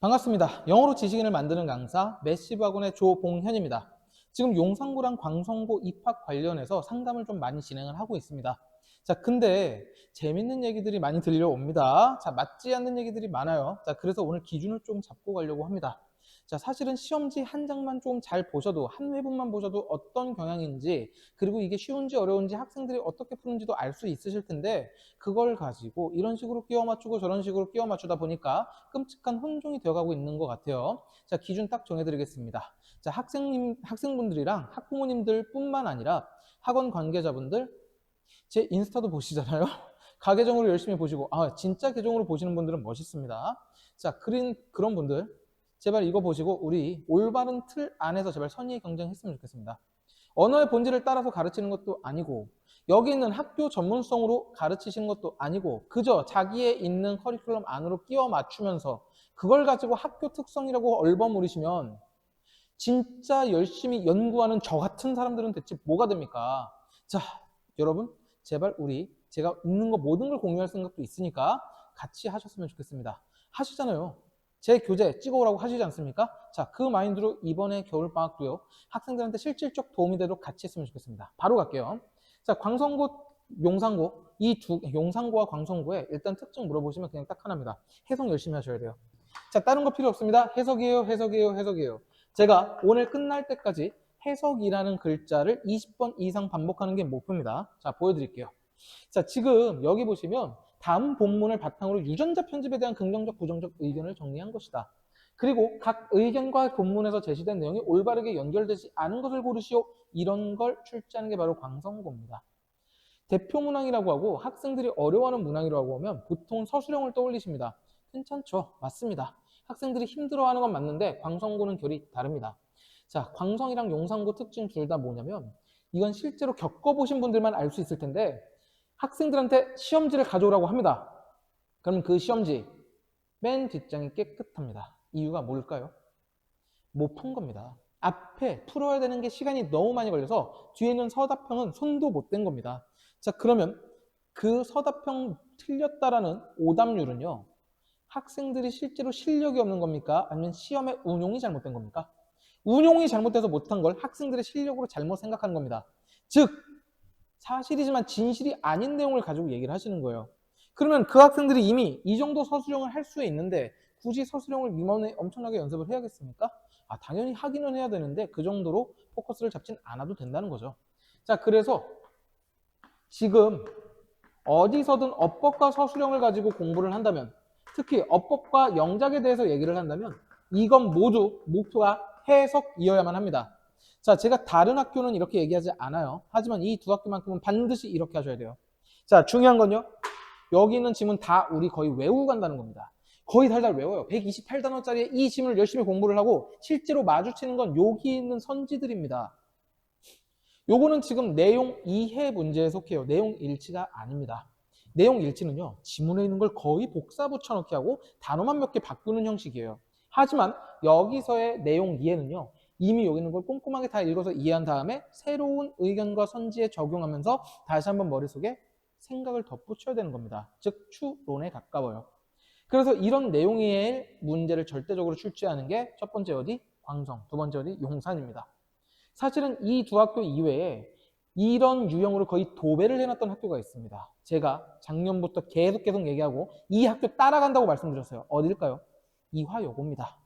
반갑습니다. 영어로 지식인을 만드는 강사 매시브 학원의 조봉현입니다. 지금 용산구랑 광성고 입학 관련해서 상담을 좀 많이 진행을 하고 있습니다. 자, 근데 재밌는 얘기들이 많이 들려옵니다. 자, 맞지 않는 얘기들이 많아요. 자, 그래서 오늘 기준을 좀 잡고 가려고 합니다. 자, 사실은 시험지 한 장만 좀 잘 보셔도, 한 회분만 보셔도 어떤 경향인지, 그리고 이게 쉬운지 어려운지 학생들이 어떻게 푸는지도 알 수 있으실 텐데, 그걸 가지고 이런 식으로 끼워 맞추고 저런 식으로 끼워 맞추다 보니까 끔찍한 혼종이 되어가고 있는 것 같아요. 자, 기준 딱 정해드리겠습니다. 자, 학생님, 학생분들이랑 학부모님들 뿐만 아니라 학원 관계자분들, 제 인스타도 보시잖아요. 가계정으로 열심히 보시고, 아, 진짜 계정으로 보시는 분들은 멋있습니다. 자, 그린, 그런 분들, 제발 이거 보시고 우리 올바른 틀 안에서 제발 선의의 경쟁했으면 좋겠습니다. 언어의 본질을 따라서 가르치는 것도 아니고 여기 있는 학교 전문성으로 가르치시는 것도 아니고 그저 자기의 있는 커리큘럼 안으로 끼워 맞추면서 그걸 가지고 학교 특성이라고 얼버무리시면 진짜 열심히 연구하는 저 같은 사람들은 대체 뭐가 됩니까? 자, 여러분 제발 우리 제가 있는 거 모든 걸 공유할 생각도 있으니까 같이 하셨으면 좋겠습니다. 하시잖아요. 제 교재 찍어오라고 하시지 않습니까? 자, 그 마인드로 이번에 겨울방학도요. 학생들한테 실질적 도움이 되도록 같이 했으면 좋겠습니다. 바로 갈게요. 자, 광성고, 용산고, 이 두, 용산고와 광성고의 일단 특징 물어보시면 그냥 딱 하나입니다. 해석 열심히 하셔야 돼요. 자, 다른 거 필요 없습니다. 해석이에요, 해석이에요, 해석이에요. 제가 오늘 끝날 때까지 해석이라는 글자를 20번 이상 반복하는 게 목표입니다. 자, 보여드릴게요. 자, 지금 여기 보시면 다음 본문을 바탕으로 유전자 편집에 대한 긍정적, 부정적 의견을 정리한 것이다. 그리고 각 의견과 본문에서 제시된 내용이 올바르게 연결되지 않은 것을 고르시오. 이런 걸 출제하는 게 바로 광성고입니다. 대표 문항이라고 하고 학생들이 어려워하는 문항이라고 하면 보통 서술형을 떠올리십니다. 괜찮죠? 맞습니다. 학생들이 힘들어하는 건 맞는데 광성고는 결이 다릅니다. 자, 광성이랑 용산고 특징 둘 다 뭐냐면 이건 실제로 겪어보신 분들만 알 수 있을 텐데 학생들한테 시험지를 가져오라고 합니다. 그럼 그 시험지 맨 뒷장이 깨끗합니다. 이유가 뭘까요? 못 푼 겁니다. 앞에 풀어야 되는 게 시간이 너무 많이 걸려서 뒤에 있는 서답형은 손도 못 댄 겁니다. 자, 그러면 그 서답형 틀렸다라는 오답률은요. 학생들이 실제로 실력이 없는 겁니까? 아니면 시험의 운용이 잘못된 겁니까? 운용이 잘못돼서 못한 걸 학생들의 실력으로 잘못 생각하는 겁니다. 즉, 사실이지만 진실이 아닌 내용을 가지고 얘기를 하시는 거예요. 그러면 그 학생들이 이미 이 정도 서술형을 할 수 있는데 굳이 서술형을 이번에 엄청나게 연습을 해야겠습니까? 아, 당연히 하기는 해야 되는데 그 정도로 포커스를 잡진 않아도 된다는 거죠. 자, 그래서 지금 어디서든 어법과 서술형을 가지고 공부를 한다면 특히 어법과 영작에 대해서 얘기를 한다면 이건 모두 목표가 해석이어야만 합니다. 자, 제가 다른 학교는 이렇게 얘기하지 않아요. 하지만 이 두 학교만큼은 반드시 이렇게 하셔야 돼요. 자, 중요한 건요. 여기 있는 지문 다 우리 거의 외우고 간다는 겁니다. 거의 달달 외워요. 128단어짜리 이 지문을 열심히 공부를 하고 실제로 마주치는 건 여기 있는 선지들입니다. 요거는 지금 내용 이해 문제에 속해요. 내용 일치가 아닙니다. 내용 일치는요. 지문에 있는 걸 거의 복사 붙여넣기 하고 단어만 몇 개 바꾸는 형식이에요. 하지만 여기서의 내용 이해는요. 이미 여기 있는 걸 꼼꼼하게 다 읽어서 이해한 다음에 새로운 의견과 선지에 적용하면서 다시 한번 머릿속에 생각을 덧붙여야 되는 겁니다. 즉 추론에 가까워요. 그래서 이런 내용의 문제를 절대적으로 출제하는 게 첫 번째 어디? 광성, 두 번째 어디? 용산입니다. 사실은 이 두 학교 이외에 이런 유형으로 거의 도배를 해놨던 학교가 있습니다. 제가 작년부터 계속 계속 얘기하고 이 학교 따라간다고 말씀드렸어요. 어딜까요? 이화여고입니다.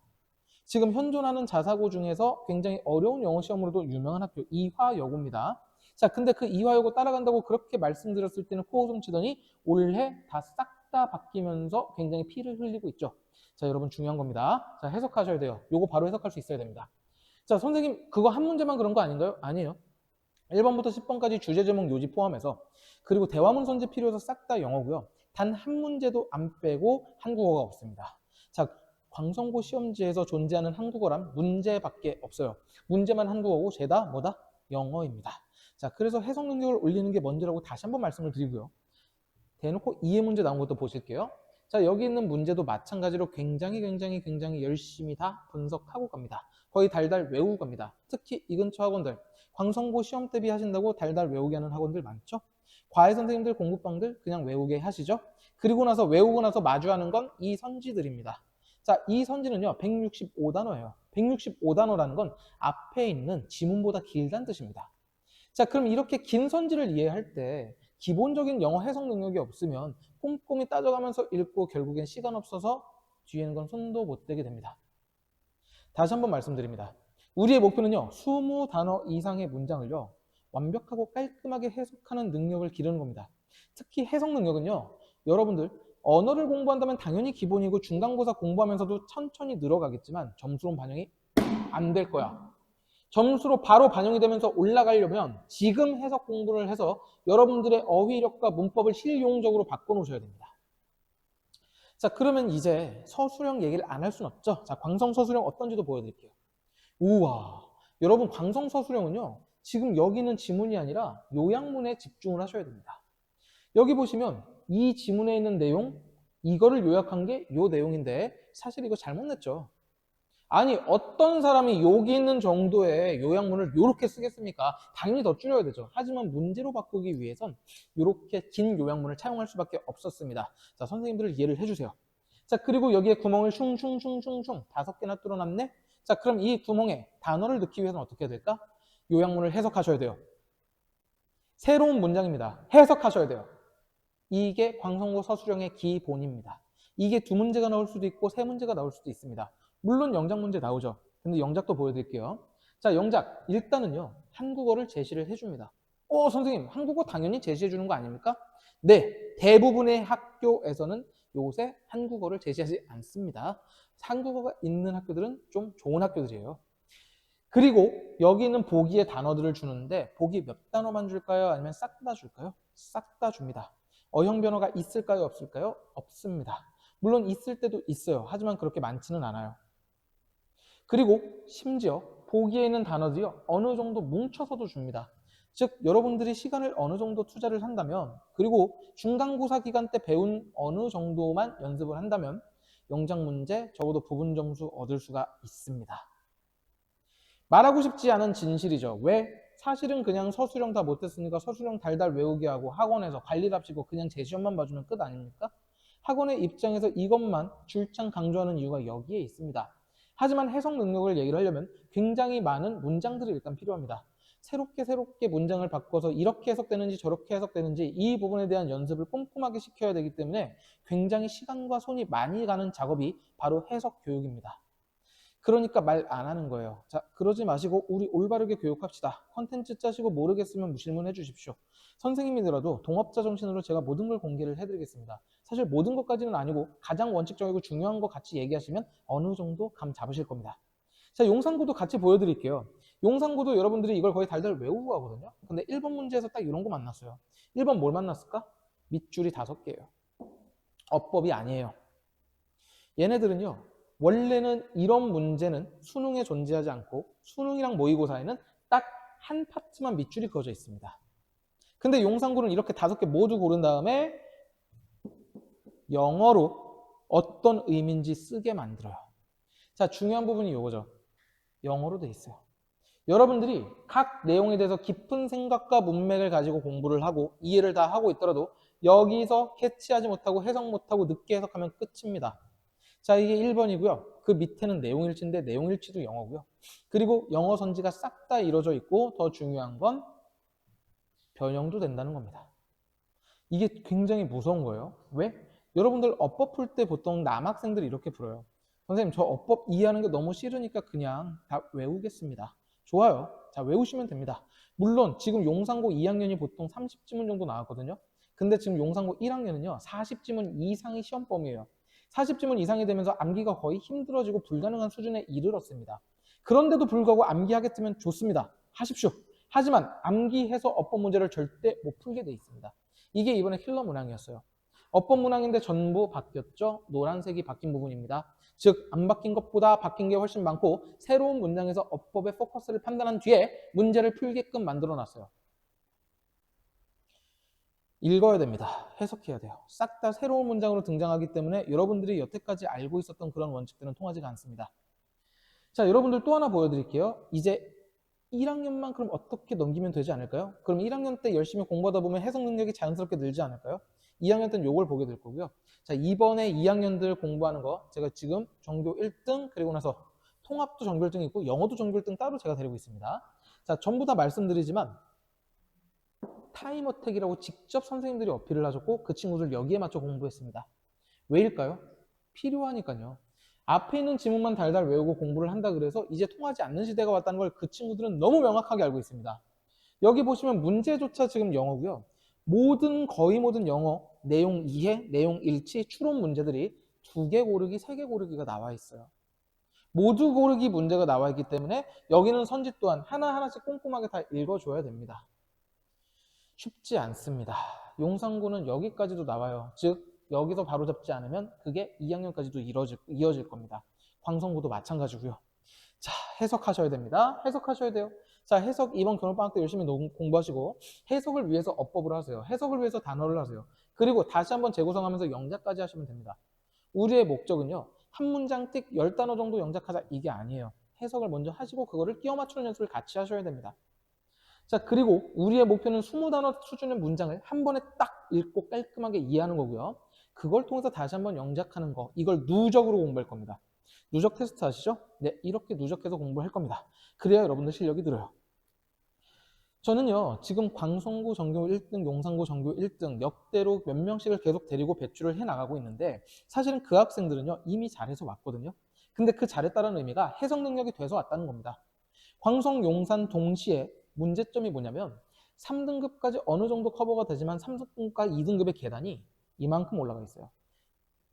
지금 현존하는 자사고 중에서 굉장히 어려운 영어 시험으로도 유명한 학교 이화여고입니다. 자, 근데 그 이화여고 따라간다고 그렇게 말씀드렸을 때는 코웃음 치더니 올해 다 싹 다 바뀌면서 굉장히 피를 흘리고 있죠. 자, 여러분 중요한 겁니다. 자, 해석하셔야 돼요. 요거 바로 해석할 수 있어야 됩니다. 자, 선생님 그거 한 문제만 그런 거 아닌가요? 아니에요. 1번부터 10번까지 주제 제목 요지 포함해서 그리고 대화문 선지 필요해서 싹 다 영어고요. 단 한 문제도 안 빼고 한국어가 없습니다. 자, 광성고 시험지에서 존재하는 한국어란 문제밖에 없어요. 문제만 한국어고 죄다 뭐다? 영어입니다. 자, 그래서 해석 능력을 올리는 게 먼저라고 다시 한번 말씀을 드리고요. 대놓고 이해 문제 나온 것도 보실게요. 자, 여기 있는 문제도 마찬가지로 굉장히 굉장히 굉장히 열심히 다 분석하고 갑니다. 거의 달달 외우고 갑니다. 특히 이 근처 학원들, 광성고 시험 대비 하신다고 달달 외우게 하는 학원들 많죠? 과외 선생님들, 공부방들 그냥 외우게 하시죠? 그리고 나서 외우고 나서 마주하는 건 이 선지들입니다. 자, 이 선지는요, 165단어예요. 165단어라는 건 앞에 있는 지문보다 길다는 뜻입니다. 자, 그럼 이렇게 긴 선지를 이해할 때 기본적인 영어 해석 능력이 없으면 꼼꼼히 따져가면서 읽고 결국엔 시간 없어서 뒤에는 건 손도 못 대게 됩니다. 다시 한번 말씀드립니다. 우리의 목표는요, 20단어 이상의 문장을요, 완벽하고 깔끔하게 해석하는 능력을 기르는 겁니다. 특히 해석 능력은요, 여러분들 언어를 공부한다면 당연히 기본이고 중간고사 공부하면서도 천천히 늘어가겠지만 점수로 반영이 안 될 거야. 점수로 바로 반영이 되면서 올라가려면 지금 해석 공부를 해서 여러분들의 어휘력과 문법을 실용적으로 바꿔놓으셔야 됩니다. 자, 그러면 이제 서술형 얘기를 안 할 수는 없죠. 자, 광성 서술형 어떤지도 보여드릴게요. 우와, 여러분 광성 서술형은요. 지금 여기는 지문이 아니라 요약문에 집중을 하셔야 됩니다. 여기 보시면 이 지문에 있는 내용, 이거를 요약한 게 요 내용인데 사실 이거 잘못 냈죠. 아니 어떤 사람이 여기 있는 정도의 요약문을 이렇게 쓰겠습니까? 당연히 더 줄여야 되죠. 하지만 문제로 바꾸기 위해선 이렇게 긴 요약문을 차용할 수밖에 없었습니다. 자 선생님들 이해를 해주세요. 자 그리고 여기에 구멍을 슝슝슝슝슝 다섯 개나 뚫어놨네. 자 그럼 이 구멍에 단어를 넣기 위해서는 어떻게 해야 될까? 요약문을 해석하셔야 돼요. 새로운 문장입니다. 해석하셔야 돼요. 이게 광성고 서술형의 기본입니다. 이게 두 문제가 나올 수도 있고 세 문제가 나올 수도 있습니다. 물론 영작 문제 나오죠. 근데 영작도 보여드릴게요. 자, 영작. 일단은요, 한국어를 제시를 해줍니다. 어, 선생님, 한국어 당연히 제시해주는 거 아닙니까? 네, 대부분의 학교에서는 요새 한국어를 제시하지 않습니다. 한국어가 있는 학교들은 좀 좋은 학교들이에요. 그리고 여기 있는 보기의 단어들을 주는데 보기 몇 단어만 줄까요? 아니면 싹 다 줄까요? 싹 다 줍니다. 어형 변화가 있을까요? 없을까요? 없습니다. 물론 있을 때도 있어요. 하지만 그렇게 많지는 않아요. 그리고 심지어 보기에 있는 단어들이요. 어느 정도 뭉쳐서도 줍니다. 즉 여러분들이 시간을 어느 정도 투자를 한다면 그리고 중간고사 기간 때 배운 어느 정도만 연습을 한다면 영작 문제 적어도 부분 점수 얻을 수가 있습니다. 말하고 싶지 않은 진실이죠. 왜? 사실은 그냥 서술형 다 못했으니까 서술형 달달 외우게 하고 학원에서 관리랍시고 그냥 제시험만 봐주면 끝 아닙니까? 학원의 입장에서 이것만 줄창 강조하는 이유가 여기에 있습니다. 하지만 해석 능력을 얘기를 하려면 굉장히 많은 문장들이 일단 필요합니다. 새롭게 새롭게 문장을 바꿔서 이렇게 해석되는지 저렇게 해석되는지 이 부분에 대한 연습을 꼼꼼하게 시켜야 되기 때문에 굉장히 시간과 손이 많이 가는 작업이 바로 해석 교육입니다. 그러니까 말 안 하는 거예요. 자, 그러지 마시고 우리 올바르게 교육합시다. 컨텐츠 짜시고 모르겠으면 질문해 주십시오. 선생님이더라도 동업자 정신으로 제가 모든 걸 공개를 해드리겠습니다. 사실 모든 것까지는 아니고 가장 원칙적이고 중요한 거 같이 얘기하시면 어느 정도 감 잡으실 겁니다. 자, 용산구도 같이 보여드릴게요. 용산구도 여러분들이 이걸 거의 달달 외우고 가거든요. 근데 1번 문제에서 딱 이런 거 만났어요. 1번 뭘 만났을까? 밑줄이 다섯 개예요. 어법이 아니에요. 얘네들은요. 원래는 이런 문제는 수능에 존재하지 않고 수능이랑 모의고사에는 딱 한 파트만 밑줄이 그어져 있습니다. 근데 용산구는 이렇게 다섯 개 모두 고른 다음에 영어로 어떤 의미인지 쓰게 만들어요. 자, 중요한 부분이 이거죠. 영어로 돼 있어요. 여러분들이 각 내용에 대해서 깊은 생각과 문맥을 가지고 공부를 하고 이해를 다 하고 있더라도 여기서 캐치하지 못하고 해석 못하고 늦게 해석하면 끝입니다. 자, 이게 1번이고요. 그 밑에는 내용일치인데 내용일치도 영어고요. 그리고 영어 선지가 싹 다 이루어져 있고 더 중요한 건 변형도 된다는 겁니다. 이게 굉장히 무서운 거예요. 왜? 여러분들 어법 풀 때 보통 남학생들이 이렇게 풀어요. 선생님, 저 어법 이해하는 게 너무 싫으니까 그냥 다 외우겠습니다. 좋아요. 자, 외우시면 됩니다. 물론 지금 용산고 2학년이 보통 30지문 정도 나왔거든요. 근데 지금 용산고 1학년은요, 40지문 이상이 시험 범위예요. 40지문 이상이 되면서 암기가 거의 힘들어지고 불가능한 수준에 이르렀습니다. 그런데도 불구하고 암기하겠으면 좋습니다. 하십시오. 하지만 암기해서 어법 문제를 절대 못 풀게 돼 있습니다. 이게 이번에 킬러 문항이었어요. 어법 문항인데 전부 바뀌었죠. 노란색이 바뀐 부분입니다. 즉, 안 바뀐 것보다 바뀐 게 훨씬 많고 새로운 문장에서 어법의 포커스를 판단한 뒤에 문제를 풀게끔 만들어 놨어요. 읽어야 됩니다. 해석해야 돼요. 싹 다 새로운 문장으로 등장하기 때문에 여러분들이 여태까지 알고 있었던 그런 원칙들은 통하지가 않습니다. 자, 여러분들 또 하나 보여드릴게요. 이제 1학년만 그럼 어떻게 넘기면 되지 않을까요? 그럼 1학년 때 열심히 공부하다 보면 해석 능력이 자연스럽게 늘지 않을까요? 2학년 때는 요걸 보게 될 거고요. 자, 이번에 2학년들 공부하는 거 제가 지금 전교 1등 그리고 나서 통합도 전교 1등이 있고 영어도 전교 1등 따로 제가 데리고 있습니다. 자, 전부 다 말씀드리지만 타임어택이라고 직접 선생님들이 어필을 하셨고 그 친구들 여기에 맞춰 공부했습니다. 왜일까요? 필요하니까요. 앞에 있는 지문만 달달 외우고 공부를 한다 그래서 이제 통하지 않는 시대가 왔다는 걸 그 친구들은 너무 명확하게 알고 있습니다. 여기 보시면 문제조차 지금 영어고요. 모든 거의 모든 영어 내용 이해, 내용 일치, 추론 문제들이 두 개 고르기, 세 개 고르기가 나와 있어요. 모두 고르기 문제가 나와 있기 때문에 여기는 선지 또한 하나하나씩 꼼꼼하게 다 읽어줘야 됩니다. 쉽지 않습니다. 용산고는 여기까지도 나와요. 즉 여기서 바로 잡지 않으면 그게 2학년까지도 이어질, 이어질 겁니다. 광성고도 마찬가지고요. 자 해석하셔야 됩니다. 해석하셔야 돼요. 자 해석 이번 겨울방학 때 열심히 농- 공부하시고 해석을 위해서 어법을 하세요. 해석을 위해서 단어를 하세요. 그리고 다시 한번 재구성하면서 영작까지 하시면 됩니다. 우리의 목적은요. 한 문장 띡 10단어 정도 영작하자 이게 아니에요. 해석을 먼저 하시고 그거를 끼워 맞추는 연습을 같이 하셔야 됩니다. 자, 그리고 우리의 목표는 20단어 수준의 문장을 한 번에 딱 읽고 깔끔하게 이해하는 거고요. 그걸 통해서 다시 한번 영작하는 거. 이걸 누적으로 공부할 겁니다. 누적 테스트 아시죠? 네, 이렇게 누적해서 공부할 겁니다. 그래야 여러분들 실력이 늘어요. 저는요, 지금 광성고 전교 1등, 용산고 전교 1등 역대로 몇 명씩을 계속 데리고 배출을 해 나가고 있는데 사실은 그 학생들은요, 이미 잘해서 왔거든요. 근데 그 잘했다는 의미가 해석 능력이 돼서 왔다는 겁니다. 광성, 용산 동시에 문제점이 뭐냐면 3등급까지 어느 정도 커버가 되지만 3등급과 2등급의 계단이 이만큼 올라가 있어요.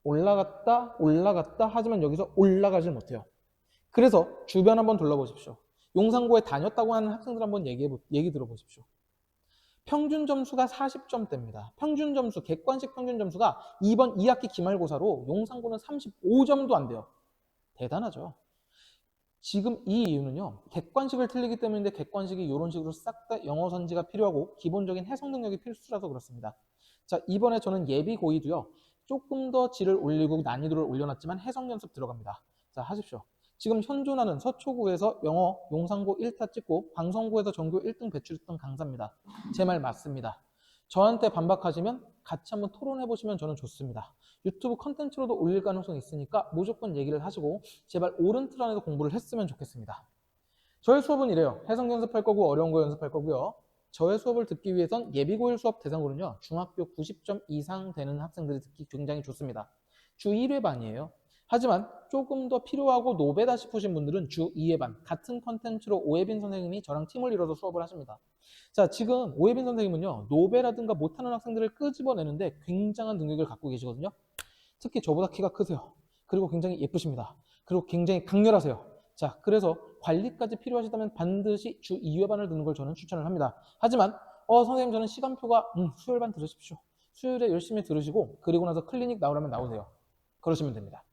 올라갔다, 올라갔다 하지만 여기서 올라가질 못해요. 그래서 주변 한번 둘러보십시오. 용산고에 다녔다고 하는 학생들 한번 얘기해, 보- 얘기 들어보십시오. 평균 점수가 40점대입니다. 평균 점수, 객관식 평균 점수가 이번 2학기 기말고사로 용산고는 35점도 안 돼요. 대단하죠. 지금 이 이유는요. 객관식을 틀리기 때문인데 객관식이 이런 식으로 싹 다 영어 선지가 필요하고 기본적인 해석 능력이 필수라서 그렇습니다. 자, 이번에 저는 예비 고의도요. 조금 더 질을 올리고 난이도를 올려놨지만 해석 연습 들어갑니다. 자, 하십시오. 지금 현존하는 서초구에서 영어 용산고 1타 찍고 광성고에서 전교 1등 배출했던 강사입니다. 제 말 맞습니다. 저한테 반박하시면 같이 한번 토론해 보시면 저는 좋습니다. 유튜브 컨텐츠로도 올릴 가능성이 있으니까 무조건 얘기를 하시고 제발 옳은 틀 안에서 공부를 했으면 좋겠습니다. 저의 수업은 이래요. 해석 연습할 거고 어려운 거 연습할 거고요. 저의 수업을 듣기 위해선 예비고일 수업 대상으로는요. 중학교 90점 이상 되는 학생들이 듣기 굉장히 좋습니다. 주 1회 반이에요. 하지만 조금 더 필요하고 노베다 싶으신 분들은 주 2회 반 같은 컨텐츠로 오예빈 선생님이 저랑 팀을 이뤄서 수업을 하십니다. 자 지금 오예빈 선생님은요 노베라든가 못하는 학생들을 끄집어내는데 굉장한 능력을 갖고 계시거든요. 특히 저보다 키가 크세요. 그리고 굉장히 예쁘십니다. 그리고 굉장히 강렬하세요. 자 그래서 관리까지 필요하시다면 반드시 주 2회 반을 듣는 걸 저는 추천을 합니다. 하지만 어 선생님 저는 시간표가 음, 수요일 반 들으십시오. 수요일에 열심히 들으시고 그리고 나서 클리닉 나오려면 나오세요. 그러시면 됩니다.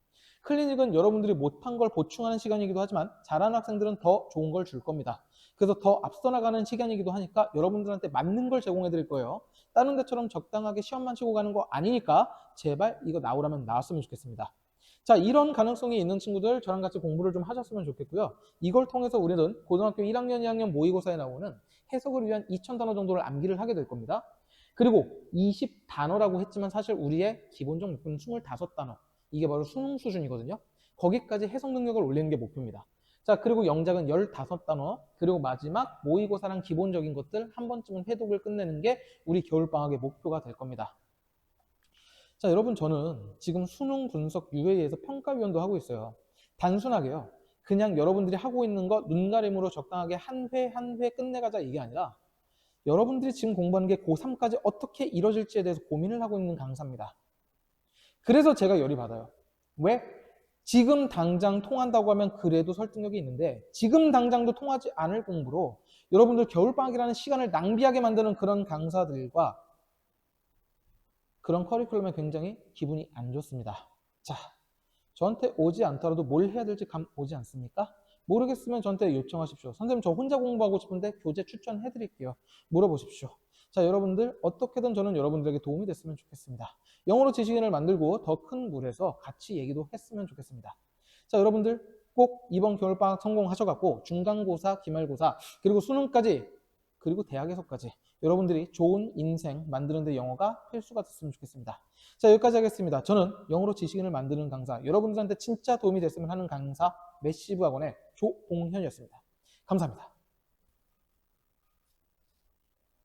클리닉은 여러분들이 못한 걸 보충하는 시간이기도 하지만 잘하는 학생들은 더 좋은 걸 줄 겁니다. 그래서 더 앞서 나가는 시간이기도 하니까 여러분들한테 맞는 걸 제공해 드릴 거예요. 다른 데처럼 적당하게 시험만 치고 가는 거 아니니까 제발 이거 나오라면 나왔으면 좋겠습니다. 자, 이런 가능성이 있는 친구들 저랑 같이 공부를 좀 하셨으면 좋겠고요. 이걸 통해서 우리는 고등학교 1학년, 2학년 모의고사에 나오는 해석을 위한 2,000단어 정도를 암기를 하게 될 겁니다. 그리고 20단어라고 했지만 사실 우리의 기본적 목표는 25단어. 이게 바로 수능 수준이거든요. 거기까지 해석 능력을 올리는 게 목표입니다. 자, 그리고 영작은 15단어, 그리고 마지막 모의고사랑 기본적인 것들 한 번쯤은 회독을 끝내는 게 우리 겨울방학의 목표가 될 겁니다. 자, 여러분, 저는 지금 수능 분석 UA에서 평가위원도 하고 있어요. 단순하게요. 그냥 여러분들이 하고 있는 거 눈가림으로 적당하게 한 회 한 회 끝내가자 이게 아니라 여러분들이 지금 공부하는 게 고3까지 어떻게 이뤄질지에 대해서 고민을 하고 있는 강사입니다. 그래서 제가 열이 받아요. 왜? 지금 당장 통한다고 하면 그래도 설득력이 있는데 지금 당장도 통하지 않을 공부로 여러분들 겨울방학이라는 시간을 낭비하게 만드는 그런 강사들과 그런 커리큘럼에 굉장히 기분이 안 좋습니다. 자, 저한테 오지 않더라도 뭘 해야 될지 감 오지 않습니까? 모르겠으면 저한테 요청하십시오. 선생님 저 혼자 공부하고 싶은데 교재 추천해 드릴게요. 물어보십시오. 자, 여러분들 어떻게든 저는 여러분들에게 도움이 됐으면 좋겠습니다. 영어로 지식인을 만들고 더 큰 물에서 같이 얘기도 했으면 좋겠습니다. 자, 여러분들 꼭 이번 겨울방학 성공하셔갖고 중간고사, 기말고사, 그리고 수능까지 그리고 대학에서까지 여러분들이 좋은 인생 만드는 데 영어가 필수가 됐으면 좋겠습니다. 자, 여기까지 하겠습니다. 저는 영어로 지식인을 만드는 강사, 여러분들한테 진짜 도움이 됐으면 하는 강사, 메시브 학원의 조봉현이었습니다. 감사합니다.